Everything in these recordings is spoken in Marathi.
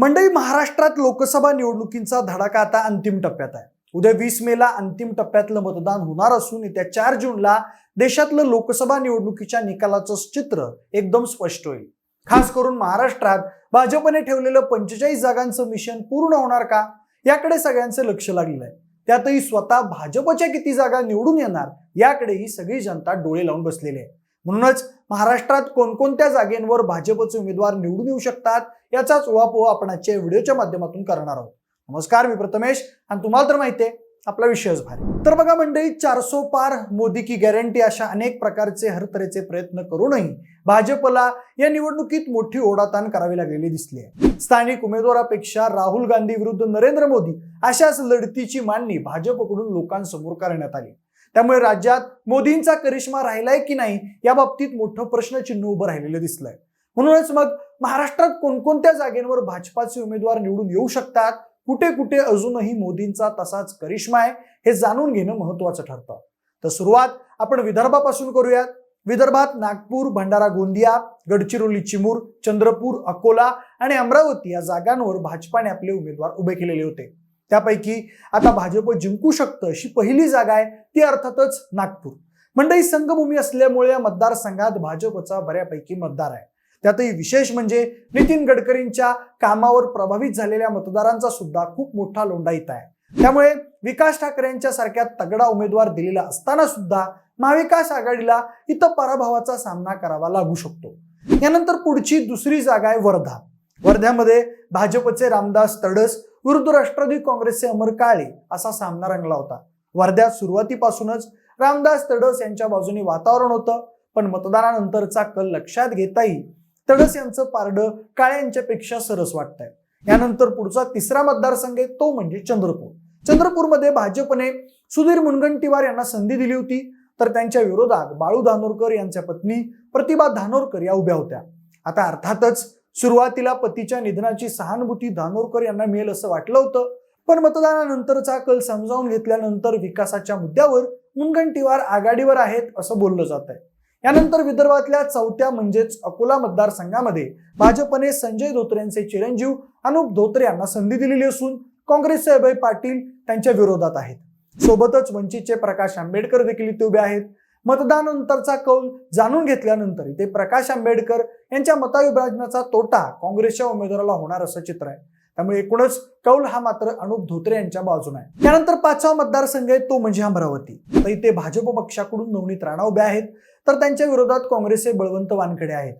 मंडळी महाराष्ट्रात लोकसभा निवडणुकींचा धडाका आता अंतिम टप्प्यात आहे. उद्या वीस मेला अंतिम टप्प्यातलं मतदान होणार असून येत्या चार जूनला देशातलं लोकसभा निवडणुकीच्या निकालाचं चित्र एकदम स्पष्ट होईल. खास करून महाराष्ट्रात भाजपने ठेवलेलं पंचेचाळीस जागांचं मिशन पूर्ण होणार का? याकडे सगळ्यांचं लक्ष लागलेलं आहे. त्यातही स्वतः भाजपच्या किती जागा निवडून येणार याकडेही सगळी जनता डोळे लावून बसलेली आहे. म्हणूनच महाराष्ट्रात कोणकोणत्या जागेंवर भाजपचे उमेदवार निवडून येऊ शकतात याचाच उहापोह आपण आजच्या व्हिडिओच्या माध्यमातून करणार आहोत. नमस्कार मी प्रथमेश आणि तुम्हाला तर माहिती आहे आपला विषयच भारी. तर बघा मंडळी चारसो पार मोदी की गॅरंटी अशा अनेक प्रकारचे हरतरेचे प्रयत्न करूनही भाजपला या निवडणुकीत मोठी ओढाताण करावी लागलेली दिसली आहे. स्थानिक उमेदवारापेक्षा राहुल गांधी विरुद्ध नरेंद्र मोदी अशाच लढतीची मांडणी भाजपकडून लोकांसमोर करण्यात आली. त्यामुळे राज्यात मोदींचा करिश्मा राहिलाय की नाही या बाबतीत मोठं प्रश्नचिन्ह उभं राहिलेलं दिसलंय. म्हणूनच मग महाराष्ट्रात कोणकोणत्या जागेंवर भाजपाचे उमेदवार निवडून येऊ शकतात? कुठे कुठे अजूनही मोदींचा तसाच करिश्मा आहे? हे जाणून घेणं महत्वाचं ठरतं. तर सुरुवात आपण विदर्भापासून करूयात. विदर्भात नागपूर भंडारा गोंदिया गडचिरोली चिमूर चंद्रपूर अकोला आणि अमरावती या जागांवर भाजपाने आपले उमेदवार उभे केलेले होते. त्यापैकी आता भाजप जिंकू शकतं अशी पहिली जागा आहे ती अर्थातच नागपूर. मंडई संघभूमी असल्यामुळे या मतदारसंघात भाजपचा बऱ्यापैकी मतदार आहे. त्यातही विशेष म्हणजे नितीन गडकरींच्या कामावर प्रभावित झालेल्या मतदारांचा सुद्धा खूप मोठा लोंढा इथं आहे. त्यामुळे विकास ठाकरेंच्या सारख्या तगडा उमेदवार दिलेला असताना सुद्धा महाविकास आघाडीला इथं पराभवाचा सामना करावा लागू शकतो. यानंतर पुढची दुसरी जागा आहे वर्धा. वर्ध्यामध्ये भाजपचे रामदास तडस विरुद्ध राष्ट्रवादी काँग्रेसचे अमर काळे असा सामना रंगला होता. वर्ध्यात सुरुवातीपासूनच रामदास तडस यांच्या बाजूने वातावरण होतं पण मतदानानंतरचा कल लक्षात घेताही तडस यांचं पारडं काळे यांच्यापेक्षा सरस वाटतंय. यानंतर पुढचा तिसरा मतदारसंघ आहे तो म्हणजे चंद्रपूर. चंद्रपूरमध्ये भाजपने सुधीर मुनगंटीवार यांना संधी दिली होती तर त्यांच्या विरोधात बाळू धानोरकर यांच्या पत्नी प्रतिभा धानोरकर या उभ्या होत्या. आता अर्थातच सुरुवातीला पतीच्या निधनाची सहानुभूती धानोरकर यांना मिळेल असं वाटलं होतं. पण मतदानानंतरचा कल समजावून घेतल्यानंतर विकासाच्या मुद्द्यावर मुनगंटीवार आघाडीवर आहेत असं बोललं जात आहे. यानंतर विदर्भातल्या चौथ्या म्हणजेच अकोला मतदारसंघामध्ये भाजपने संजय धोत्रेंचे चिरंजीव अनुप धोत्रे यांना संधी दिलेली असून काँग्रेसचे अभय पाटील त्यांच्या विरोधात आहेत. सोबतच वंचितचे प्रकाश आंबेडकर देखील इथे उभे आहेत. मतदानानंतरचा कौल जाणून घेतल्यानंतर इथे प्रकाश आंबेडकर यांच्या मताविभाजनाचा तोटा काँग्रेसच्या उमेदवाराला होणार असं चित्र आहे. त्यामुळे एकूणच कौल हा मात्र अनुप धोत्रे यांच्या बाजूने आहे. त्यानंतर पाचवा मतदारसंघ आहे तो म्हणजे अमरावती. तर इथे भाजप पक्षाकडून नवनीत राणा उभे आहेत. तर त्यांच्या विरोधात काँग्रेसचे बळवंत वानखडे आहेत.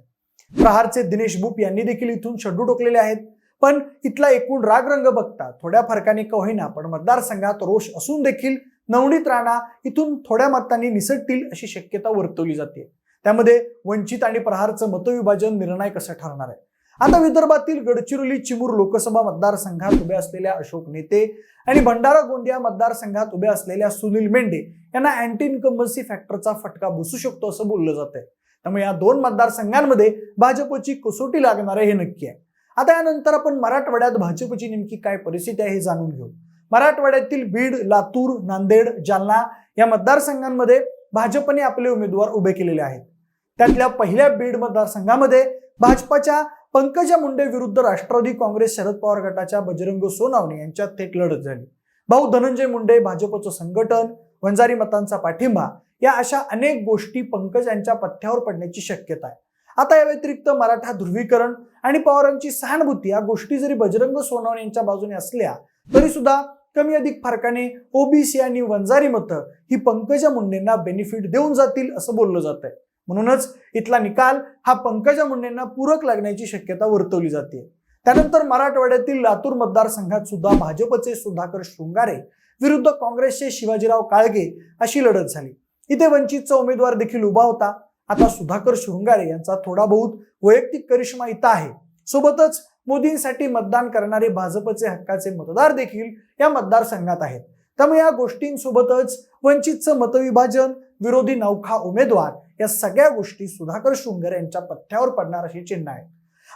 प्रहारचे दिनेश बुप यांनी देखील इथून शड्डू टोकलेले आहेत. पण इथला एकूण राग रंग बघता थोड्या फरकाने का होईना पण मतदारसंघात रोष असून देखील नवनीत राणा इथून थोड्या मतांनी निसटतील अशी शक्यता वर्तवली जाते. त्यामध्ये वंचित आणि प्रहारचं मतविभाजन निर्णायक कसं ठरणार आहे. आता विदर्भातील गडचिरोली चिमूर लोकसभा मतदारसंघात उभे असलेल्या अशोक नेते आणि भंडारा गोंदिया मतदारसंघात उभे असलेल्या सुनील मेंढे यांना अँटी इन्कम्बन्सी फॅक्टरचा फटका बसू शकतो असं बोललं जात आहे. त्यामुळे या दोन मतदारसंघांमध्ये भाजपची कसोटी लागणार आहे हे नक्की आहे. आता यानंतर आपण मराठवाड्यात भाजपची नेमकी काय परिस्थिती आहे हे जाणून घेऊ. मराठवाड्यातील बीड लातूर नांदेड जालना या मतदारसंघांमध्ये भाजपने आपले उमेदवार उभे केलेले आहेत. त्यातल्या पहिल्या बीड मतदारसंघामध्ये भाजपाच्या पंकजा मुंडे विरुद्ध राष्ट्रवादी काँग्रेस शरद पवार गटाच्या बजरंग सोनावणे यांच्यात थेट लढत झाली. भाऊ धनंजय मुंडे भाजपचं संघटन वंजारी मतांचा पाठिंबा या अशा अनेक गोष्टी पंकज यांच्या पथ्यावर पडण्याची शक्यता आहे. आता या व्यतिरिक्त मराठा ध्रुवीकरण आणि पवारांची सहानुभूती या गोष्टी जरी बजरंग सोनावणे यांच्या बाजूने असल्या तरी सुद्धा कमी अधिक फरकाने ओबीसी आणि वंजारी मतं ही पंकजा मुंडेंना बेनिफिट देऊन जातील असं बोललं जात आहे म्हणूनच इथला निकाल हा पंकजा मुंडेंना पूरक लागण्याची शक्यता वर्तवली जाते. त्यानंतर मराठवाड्यातील लातूर मतदारसंघात सुद्धा भाजपचे सुधाकर शृंगारे विरुद्ध काँग्रेसचे शिवाजीराव काळगे अशी लढत झाली. इथे वंचितचा उमेदवार देखील उभा होता. आता सुधाकर शृंगारे यांचा थोडा बहुत वैयक्तिक करिश्मा इथं आहे. सोबतच मोदींसाठी मतदान करणारे भाजपचे हक्काचे मतदार देखील या मतदारसंघात आहेत. त्यामुळे या गोष्टींसोबतच वंचितचं मतविभाजन विरोधी नौखा उमेदवार या सगळ्या गोष्टी सुधाकर शृंगर यांच्या पथ्यावर पडणार अशी चिन्ह आहे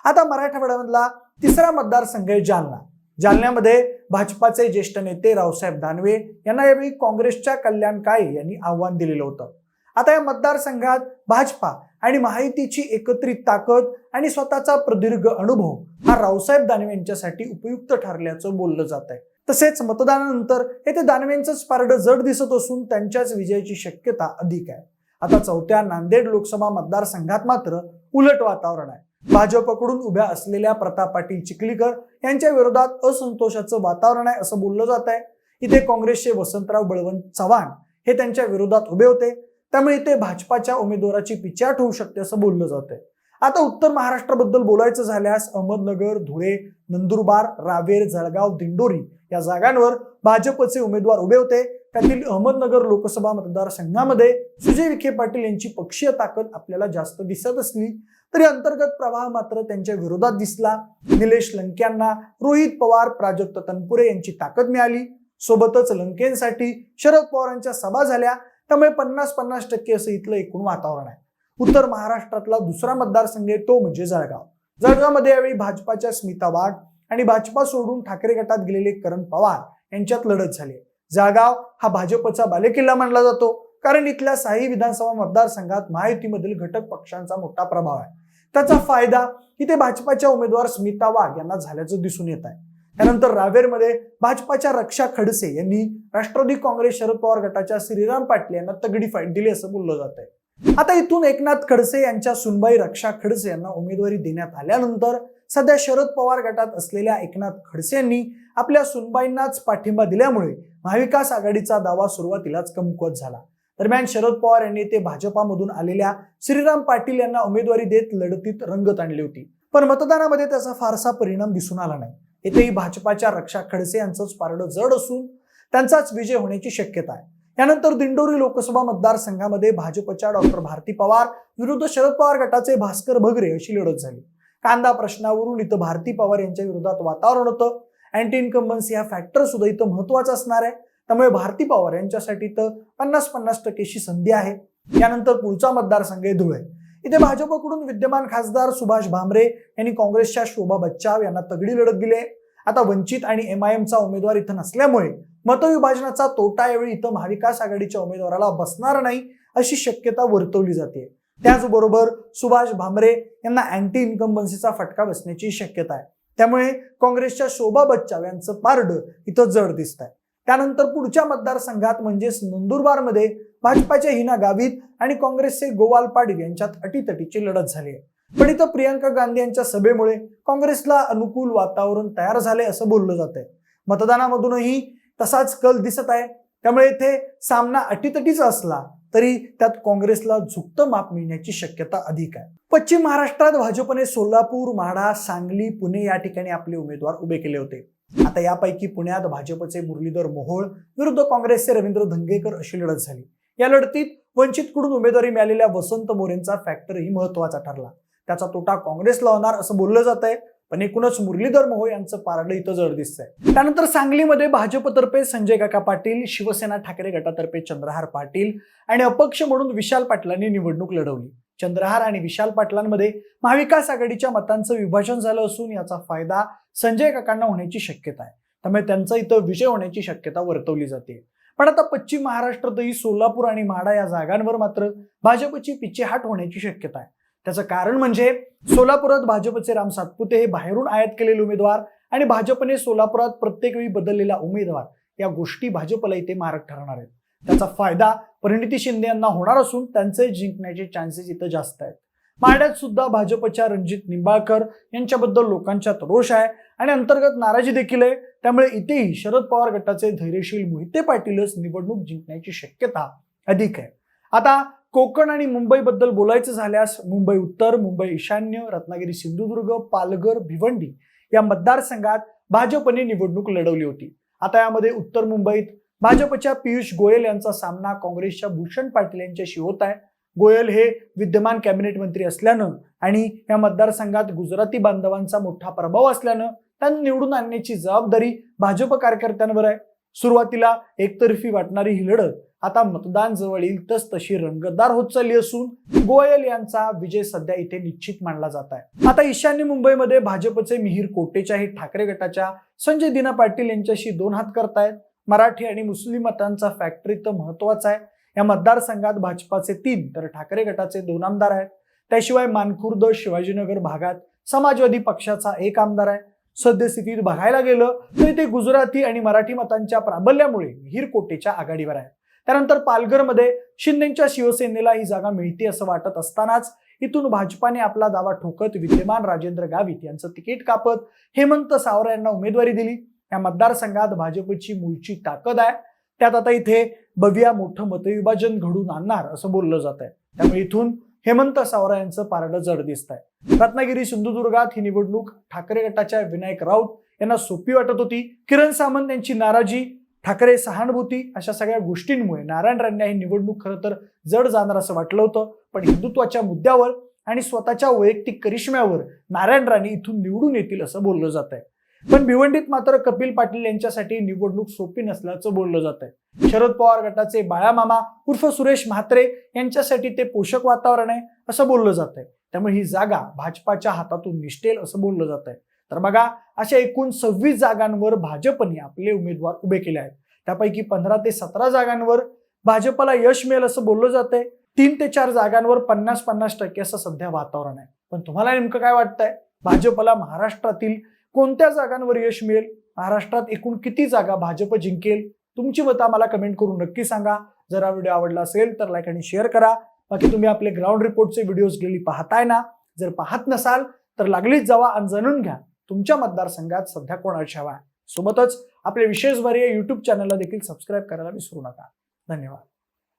आता मराठवाड्यामधला तिसरा मतदारसंघ आहे जालना. जालन्यामध्ये भाजपाचे ज्येष्ठ नेते रावसाहेब दानवे यांना यावेळी काँग्रेसच्या कल्याण काळे यांनी आव्हान दिलेलं होतं. आता या मतदारसंघात भाजपा आणि महायुतीची एकत्रित ताकद आणि स्वतःचा प्रदीर्घ अनुभव हा रावसाहेब दानवे यांच्यासाठी उपयुक्त ठरल्याचं बोललं जात आहे. तसेच मतदानानंतर येथे दानवेंचंच पारडं जड दिसत असून त्यांच्याच विजयाची शक्यता अधिक आहे. आता चौथ्या नांदेड लोकसभा मतदारसंघात मात्र उलट वातावरण आहे. भाजपकडून उभ्या असलेल्या प्रताप पाटील चिखलीकर यांच्या विरोधात असंतोषाचं वातावरण आहे असं बोललं जात आहे. इथे काँग्रेसचे वसंतराव बळवंत चव्हाण हे त्यांच्या विरोधात उभे होते. त्यामुळे इथे भाजपाच्या उमेदवाराची पिछाट होऊ शकते असं बोललं जातंय. आता उत्तर महाराष्ट्राबद्दल बोलायचं झाल्यास अहमदनगर धुळे नंदुरबार रावेर जळगाव दिंडोरी या जागांवर भाजपचे उमेदवार उभे होते. त्यातील अहमदनगर लोकसभा मतदारसंघामध्ये सुजय विखे पाटील यांची पक्षीय ताकद आपल्याला जास्त दिसत असली तरी अंतर्गत प्रवाह मात्र त्यांच्या विरोधात दिसला. निलेश लंक्यांना रोहित पवार प्राजक्त तनपुरे यांची ताकद मिळाली. सोबतच लंकेंसाठी शरद पवारांच्या सभा झाल्या. त्यामुळे पन्नास पन्नास टक्के असं इथलं एकूण वातावरण आहे. उत्तर महाराष्ट्रातला दुसरा मतदारसंघ आहे तो म्हणजे जळगाव. जळगावमध्ये यावेळी भाजपाच्या स्मिता वाघ आणि भाजपा सोडून ठाकरे गटात गेलेले करण पवार यांच्यात लढत झाली जळगाव हा भाजपचा बालेकिल्ला मानला जातो. कारण इथल्या साई विधानसभा मतदारसंघात महायुतीमधील घटक पक्षांचा मोठा प्रभाव आहे. त्याचा फायदा इथे भाजपाच्या उमेदवार स्मिता वाघ यांना झाल्याचं दिसून येत आहे. त्यानंतर रावेरमध्ये भाजपाच्या रक्षा खडसे यांनी राष्ट्रवादी काँग्रेस शरद पवार गटाच्या श्रीराम पाटील यांना तगडी फाईट दिली असं बोललं जात आहे. आता इथून एकनाथ खडसे यांच्या सुनबाई रक्षा खडसे यांना उमेदवारी देण्यात आल्यानंतर सध्या शरद पवार गटात असलेल्या एकनाथ खडसे यांनी आपल्या सुनबाईंनाच पाठिंबा दिल्यामुळे महाविकास आघाडीचा दावा सुरुवातीलाच कमकुवत झाला. दरम्यान शरद पवार यांनी ते भाजपामधून आलेल्या श्रीराम पाटील यांना उमेदवारी देत लढतीत रंगत आणली होती. पण मतदानामध्ये त्याचा फारसा परिणाम दिसून आला नाही. येथेही भाजपाच्या रक्षा खडसे यांचंच पारडं जड असून त्यांचाच विजय होण्याची शक्यता आहे. यानंतर दिंडोरी लोकसभा मतदारसंघामध्ये भाजपच्या डॉक्टर भारती पवार विरुद्ध शरद पवार गटाचे भास्कर भगरे अशी लढत झाली. कांदा प्रश्नावरून इथं भारती पवार यांच्या विरोधात वातावरण होतं. अँटी इन्कम्बन्सी हा फॅक्टर सुद्धा इथं महत्त्वाचा असणार आहे. त्यामुळे भारती पवार यांच्यासाठी तर पन्नास पन्नास टक्केची संधी आहे. यानंतर पुढचा मतदारसंघ आहे धुळे. इथे भाजपकडून विद्यमान खासदार सुभाष भामरे यांनी काँग्रेसच्या शोभा बच्चाव यांना तगडी लढत दिली आहे. आता वंचित आणि एम आय एमचा उमेदवार इथं नसल्यामुळे मतविभाजनाचा तोटा यावेळी इथं महाविकास आघाडीच्या उमेदवाराला बसणार नाही अशी शक्यता वर्तवली जाते. त्याचबरोबर सुभाष भामरे यांना अँटी इन्कम्बन्सीचा फटका बसण्याची शक्यता आहे. त्यामुळे काँग्रेसच्या शोभा बच्चाव यांचं पारड इथं जड दिसत आहे त्यानंतर पुढच्या मतदारसंघात म्हणजेच नंदुरबारमध्ये भाजपाच्या हिना गावित आणि काँग्रेसचे गोवाल पाटील यांच्यात अटीतटीची लढत झाली आहे. पण इथं प्रियंका गांधी यांच्या सभेमुळे काँग्रेसला अनुकूल वातावरण तयार झाले असं बोललं जात आहे मतदानामधूनही तसाच कल दिसत आहे. त्यामुळे इथे सामना अटीतटीचा असला तरी त्यात काँग्रेसला झुकतं माप मिळण्याची शक्यता अधिक आहे. पश्चिम महाराष्ट्रात भाजपने सोलापूर माढा सांगली पुणे या ठिकाणी आपले उमेदवार उभे केले होते. आता यापैकी पुण्यात भाजपचे मुरलीधर मोहोळ विरुद्ध काँग्रेसचे रवींद्र धंगेकर अशी लढत झाली. या लढतीत वंचितकडून उमेदवारी मिळालेल्या वसंत मोरेंचा फॅक्टरही महत्त्वाचा ठरला. त्याचा तोटा काँग्रेसला होणार असं बोललं जात आहे पण एकूणच मुरलीधर मोहोळ यांचं पारडं इथं जड दिसतंय. त्यानंतर सांगलीमध्ये भाजपतर्फे संजय काका पाटील शिवसेना ठाकरे गटातर्फे चंद्रहार पाटील आणि अपक्ष म्हणून विशाल पाटलांनी निवडणूक लढवली. चंद्रहार आणि विशाल पाटलांमध्ये महाविकास आघाडीच्या मतांचं विभाजन झालं असून याचा फायदा संजय काकांना होण्याची शक्यता आहे. त्यामुळे त्यांचा इथं विजय होण्याची शक्यता वर्तवली जाते. पण आता पश्चिम महाराष्ट्रातही सोलापूर आणि माढा या जागांवर मात्र भाजपची पिछेहाट होण्याची शक्यता आहे. त्याचं कारण म्हणजे सोलापुरात भाजपचे राम सातपुते हे बाहेरून आयात केलेले उमेदवार आणि भाजपने सोलापुरात प्रत्येक वेळी बदललेला उमेदवार या गोष्टी भाजपला इथे मारक ठरणार आहेत. त्याचा फायदा परिणिती शिंदे यांना होणार असून त्यांचे जिंकण्याचे चान्सेस इथं जास्त आहेत. माड्यात सुद्धा भाजपच्या रणजित निंबाळकर यांच्याबद्दल लोकांच्यात रोष आहे. आणि अंतर्गत नाराजी देखील आहे. त्यामुळे इथेही शरद पवार गटाचे धैर्यशील मोहिते पाटीलच निवडणूक जिंकण्याची शक्यता अधिक आहे. आता कोकण आणि मुंबईबद्दल बोलायचं झाल्यास मुंबई उत्तर मुंबई ईशान्य रत्नागिरी सिंधुदुर्ग पालघर भिवंडी या मतदारसंघात भाजपने निवडणूक लढवली होती. आता यामध्ये उत्तर मुंबईत भाजपच्या पियुष गोयल यांचा सामना काँग्रेसच्या भूषण पाटील यांच्याशी होत आहे. गोयल हे विद्यमान कॅबिनेट मंत्री असल्यानं आणि या मतदारसंघात गुजराती बांधवांचा मोठा प्रभाव असल्यानं त्यांना निवडून आणण्याची जबाबदारी भाजप कार्यकर्त्यांवर आहे. सुरुवातीला एकतर्फी वाटणारी ही लढत आता मतदान जवळ येईल तस तशी रंगतदार होत चालली असून गोयल यांचा विजय सध्या इथे निश्चित मानला जात आहे. आता ईशान्य मुंबईमध्ये भाजपचे मिहीर कोटेच्याही ठाकरे गटाच्या संजय दिना पाटील यांच्याशी दोन हात करतायत. मराठी आणि मुस्लिम मतांचा फॅक्टरी तर महत्त्वाचा आहे. या मतदारसंघात भाजपाचे तीन तर ठाकरे गटाचे दोन आमदार आहेत. त्याशिवाय मानखुर्द शिवाजीनगर भागात समाजवादी पक्षाचा एक आमदार आहे. सद्यस्थितीत बघायला गेलं तर इथे गुजराती आणि मराठी मतांच्या प्राबल्यामुळे हिरकोटेच्या आघाडीवर आहे. त्यानंतर पालघरमध्ये शिंदेच्या शिवसेनेला ही जागा मिळते असं वाटत असतानाच इथून भाजपाने आपला दावा ठोकत विद्यमान राजेंद्र गावित यांचं तिकीट कापत हेमंत सावरा यांना उमेदवारी दिली. या मतदारसंघात भाजपची मूळची ताकद आहे. त्यात आता इथे बविया मोठं मतविभाजन घडून आणणार असं बोललं जात आहे त्यामुळे इथून हेमंत सावरा यांचं पारडं जड दिसत आहे रत्नागिरी सिंधुदुर्गात ही निवडणूक ठाकरे गटाच्या विनायक राऊत यांना सोपी वाटत होती. किरण सामंत यांची नाराजी ठाकरे सहानुभूती अशा सगळ्या गोष्टींमुळे नारायण राणे ही निवडणूक खरं तर जड जाणार असं वाटलं होतं. पण हिंदुत्वाच्या मुद्द्यावर आणि स्वतःच्या वैयक्तिक करिश्म्यावर नारायण राणे इथून निवडून येतील असं बोललं जात आहे पण भिवंडीत मात्र कपिल पाटील यांच्यासाठी निवडणूक सोपी नसल्याचं बोललं जात आहे शरद पवार गटाचे बाळामामा उर्फ सुरेश म्हात्रे यांच्यासाठी ते पोषक वातावरण आहे असं बोललं जात आहे त्यामुळे ही जागा भाजपाच्या हातातून निष्ठेल असं बोललं जात आहे तर बघा अशा एकूण सव्वीस जागांवर भाजपने आपले उमेदवार उभे केले आहेत. त्यापैकी पंधरा ते सतरा जागांवर भाजपला यश मिळेल असं बोललं जात आहे तीन ते चार जागांवर पन्नास पन्नास टक्के असं सध्या वातावरण आहे. पण तुम्हाला नेमकं काय वाटतंय? भाजपला महाराष्ट्रातील कोणत्या जागांवर यश मिळेल? महाराष्ट्रात एकूण किती जागा भाजप जिंकेल? तुमची मतं आम्हाला कमेंट करून नक्की सांगा. जर हा व्हिडिओ आवडला असेल तर लाईक आणि शेअर करा. बाकी तुम्ही आपले ग्राउंड रिपोर्टचे व्हिडिओज गेली पाहताय ना? जर पाहत नसाल तर लागलीच जावा आणि जाणून घ्या. तुमच्या मतदारसंघात सध्या कोणाची हवा आहे? सोबतच आपले विशेष वर्य युट्यूब चॅनलला देखील सबस्क्राईब करायला विसरू नका. धन्यवाद.